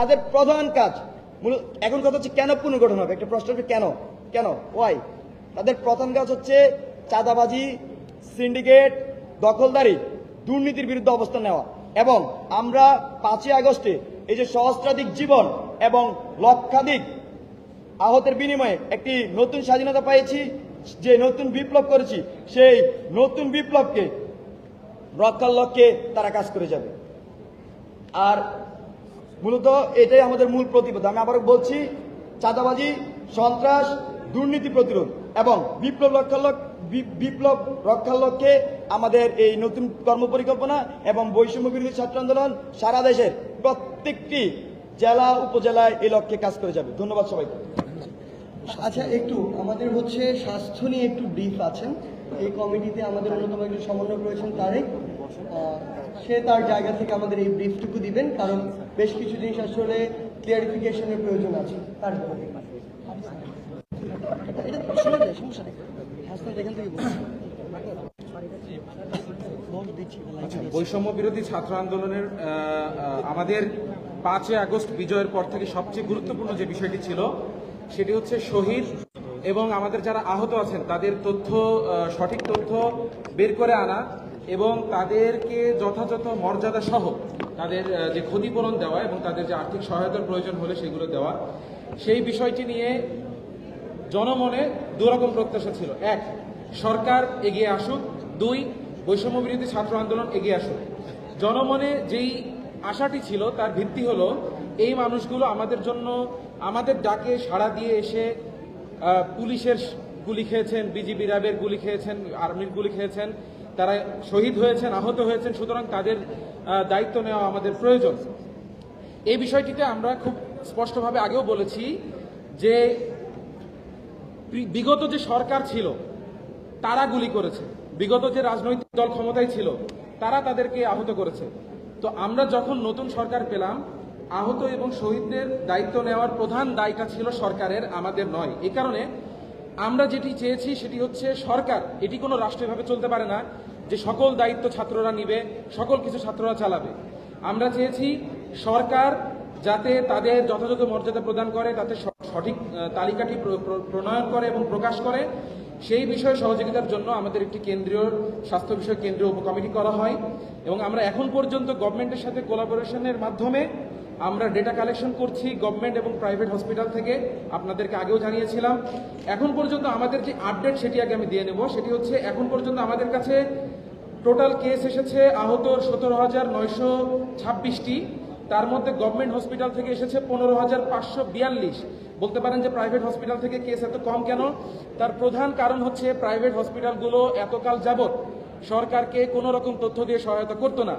তাদের প্রধান কাজ এখন কথা হচ্ছে কেন পুনর্গঠন হবে? একটা প্রশ্ন কেন? কেন? ওয়াই তাদের প্রধান কাজ হচ্ছে চাঁদাবাজি সিন্ডিকেট দখলদারি, দুর্নীতির বিরুদ্ধে অবস্থান নেওয়া। এবং আমরা পাঁচই আগস্টে এই যে সহস্রাধিক জীবন এবং লক্ষাধিক আহতের বিনিময়ে একটি নতুন স্বাধীনতা পেয়েছি যে নতুন বিপ্লব করেছি, সেই নতুন বিপ্লবকে রক্ষার লক্ষ্যে তারা কাজ করে যাবে। আর মূলত এটাই আমাদের মূল প্রতিবাদ। আমি আবার বলছি, চাঁদাবাজি, সন্ত্রাস, দুর্নীতি প্রতিরোধ এবং বিপ্লব রক্ষার বিপ্লব রক্ষার লক্ষ্যে আমাদের এই নতুন কর্মপরিকল্পনা এবং বৈষম্য বিরোধী ছাত্র আন্দোলন সারা দেশের প্রত্যেকটি জেলা, উপজেলায় এই লক্ষ্যে কাজ করে যাবে। ধন্যবাদ সবাইকে। আচ্ছা একটু আমাদের হচ্ছে স্বাস্থ্য নিয়ে একটু ব্রিফ আছেন। এই কমিটিতে আমাদের অন্যতম একজন সমন্বয় করেছেন তারেক। সে তার জায়গা থেকে আমাদের এই ব্রিফটুকু দিবেন কারণ বেশ কিছু জিনিস আসলে ক্লিয়ারিফিকেশনের প্রয়োজন আছে। তার সমস্যা নেই এখান থেকে লাইন দিচ্ছি। বৈষম্য বিরোধী ছাত্র আন্দোলনের আমাদের পাঁচই আগস্ট বিজয়ের পর থেকে সবচেয়ে গুরুত্বপূর্ণ যে বিষয়টি ছিল সেটি হচ্ছে শহীদ এবং আমাদের যারা আহত আছেন তাদের তথ্য সঠিক তথ্য বের করে আনা। এবং তাদেরকে যথাযথ মর্যাদা সহ তাদের যে ক্ষতিপূরণ দেওয়া এবং তাদের যে আর্থিক সহায়তার প্রয়োজন হলে সেগুলো দেওয়া, সেই বিষয়টি নিয়ে জনমনে দুরকম প্রত্যাশা ছিল। এক, সরকার এগিয়ে আসুক। দুই বৈষম্য বিরোধী ছাত্র আন্দোলন এগিয়ে আসুক। জনমনে যেই আশাটি ছিল, তার ভিত্তি হলো এই মানুষগুলো আমাদের জন্য আমাদের ডাকে সাড়া দিয়ে এসে পুলিশের গুলি খেয়েছেন, বিজিবি র্যাবের গুলি খেয়েছেন, আর্মির গুলি খেয়েছেন তারা শহীদ হয়েছেন, আহত হয়েছেন, সুতরাং তাদের দায়িত্ব নেওয়া আমাদের প্রয়োজন। এই বিষয়টিতে আমরা খুব স্পষ্টভাবে আগেও বলেছি যে বিগত যে সরকার ছিল, তারা গুলি করেছে। বিগত যে রাজনৈতিক দল ক্ষমতায় ছিল, তারা তাদেরকে আহত করেছে। তো আমরা যখন নতুন সরকার পেলাম, আহত এবং শহীদদের দায়িত্ব নেওয়ার প্রধান দায়টা ছিল সরকারের, আমাদের নয়। এ কারণে আমরা যেটি চেয়েছি সেটি হচ্ছে সরকার, এটি কোনো রাষ্ট্রীয়ভাবে চলতে পারে না যে সকল দায়িত্ব ছাত্ররা নিবে, সকল কিছু ছাত্ররা চালাবে। আমরা চেয়েছি সরকার যাতে তাদের যথাযথ মর্যাদা প্রদান করে, তাতে সঠিক তালিকাটি প্র- প্র- প্রণয়ন করে এবং প্রকাশ করে। সেই বিষয়ে সহযোগিতার জন্য আমাদের একটি কেন্দ্রীয় স্বাস্থ্য বিষয়ক কেন্দ্রীয় উপকমিটি করা হয় এবং আমরা এখন পর্যন্ত গভর্নমেন্টের সাথে কোলাবোরেশনের মাধ্যমে আমরা ডেটা কালেকশন করছি গভর্নমেন্ট এবং প্রাইভেট হসপিটাল থেকে, আপনাদেরকে আগেও জানিয়েছিলাম। এখন পর্যন্ত আমাদের যে আপডেট সেটি আগে আমি দিয়ে নেব। সেটি হচ্ছে, এখন পর্যন্ত আমাদের কাছে টোটাল কেস এসেছে আহত সতেরো হাজার নয়শো ছাব্বিশটি। তার মধ্যে গভর্নমেন্ট হসপিটাল থেকে এসেছে পনেরো হাজার পাঁচশো বিয়াল্লিশ। বলতে পারেন যে প্রাইভেট হসপিটাল থেকে কেস এত কম কেন? তার প্রধান কারণ হচ্ছে প্রাইভেট হসপিটালগুলো এতকাল যাবৎ সরকারকে কোনো রকম তথ্য দিয়ে সহায়তা করতো না।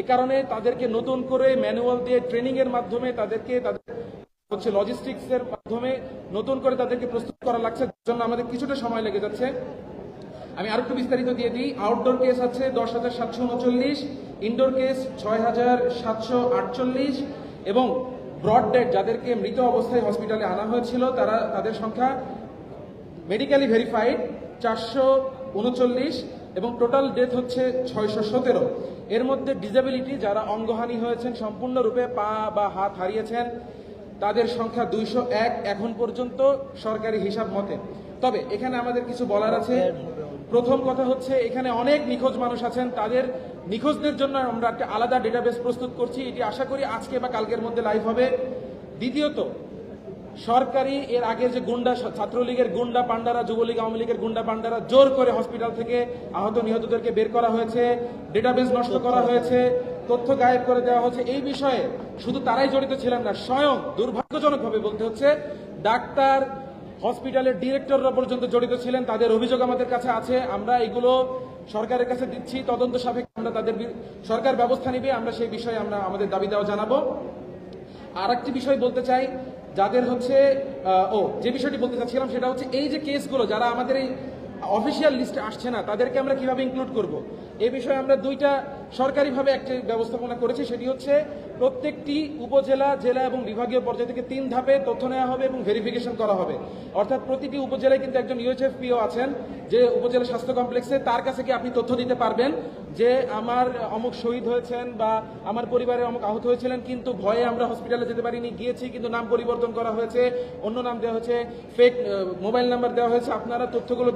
এ কারণে তাদেরকে নতুন করে ম্যানুয়াল দিয়ে ট্রেনিং এর মাধ্যমে তাদেরকে তাদের হচ্ছে লজিস্টিক্স এর মাধ্যমে নতুন করে তাদেরকে প্রস্তুত করা লাগছে, যার জন্য আমাদের কিছুটা সময় লেগে যাচ্ছে। আমি আরও একটু বিস্তারিত দিয়ে দিই। আউটডোর কেস আছে দশ হাজার সাতশো উনচল্লিশ ইনডোর কেস ছয় হাজার সাতশো আটচল্লিশ এবং ব্রড ডেড যাদেরকে মৃত অবস্থায় হসপিটালে আনা হয়েছিল, তারা, তাদের সংখ্যা মেডিকেলি ভেরিফাইড চারশো উনচল্লিশ। এবং টোটাল ডেথ হচ্ছে ছয়শো সতেরো। এর মধ্যে ডিসেবিলিটি যারা অঙ্গহানি হয়েছেন সম্পূর্ণরূপে পা বা হাত হারিয়েছেন, তাদের সংখ্যা দুইশো এক এখন পর্যন্ত সরকারি হিসাব মতে। তবে এখানে আমাদের কিছু বলার আছে। প্রথম কথা হচ্ছে, এখানে অনেক নিখোঁজ মানুষ আছেন। তাদের নিখোঁজদের জন্য আমরা একটা আলাদা ডেটাবেস প্রস্তুত করছি। এটি আশা করি আজকে বা কালকের মধ্যে লাইভ হবে। দ্বিতীয়ত সরকারি এর আগে যে গুন্ডা ছাত্রলীগের গুন্ডা পান্ডারা যুবলীগ আওয়ামী লীগের গুন্ডা পান্ডারা জোর করে হসপিটাল থেকে আহত নিহতদেরকে বের করা হয়েছে ডেটাবেস নষ্ট করা হয়েছে তথ্য গায়েব করে দেওয়া হয়েছে এই বিষয়ে শুধু তারাই জড়িত ছিলেন না স্বয়ং দুর্ভাগ্যজনকভাবে বলতে হচ্ছে ডাক্তার হসপিটালের ডিরেক্টররা পর্যন্ত জড়িত ছিলেন তাদের অভিযোগ আমাদের কাছে আছে আমরা এগুলো সরকারের কাছে দিচ্ছি তদন্ত সাপেক্ষে আমরা তাদের সরকার ব্যবস্থা নিবে আমরা সেই বিষয়ে আমরা আমাদের দাবি দেওয়া জানাব। আর একটি বিষয় বলতে চাই যাদের হচ্ছে ও, যে বিষয়টি বলতে চাচ্ছিলাম সেটা হচ্ছে এই যে কেসগুলো, যারা আমাদের এই অফিসিয়াল লিস্টে আসছে না, তাদেরকে আমরা কীভাবে ইনক্লুড করব? এ বিষয়ে আমরা দুইটা সরকারিভাবে একটি ব্যবস্থাপনা করেছি, সেটি হচ্ছে প্রত্যেকটি উপজেলা, জেলা এবং বিভাগীয় পর্যায় থেকে তিন ধাপে তথ্য নেওয়া হবে এবং ভেরিফিকেশন করা হবে। অর্থাৎ প্রতিটি উপজেলায় কিন্তু একজন ইউএচএফপিও আছেন, যে উপজেলা স্বাস্থ্য কমপ্লেক্সে তার কাছে কি আপনি তথ্য দিতে পারবেন? যে আমার অমুক শহীদ হয়েছেন বা আমার পরিবারের অমুক আহত হয়েছিলেন, কিন্তু ভয়ে আমরা হসপিটালে যেতে পারিনি, গিয়েছি, কিন্তু নাম পরিবর্তন করা হয়েছে। অন্য নাম দেওয়া হয়েছে ফেক মোবাইল নাম্বার দেওয়া হয়েছে। আপনারা তথ্যগুলো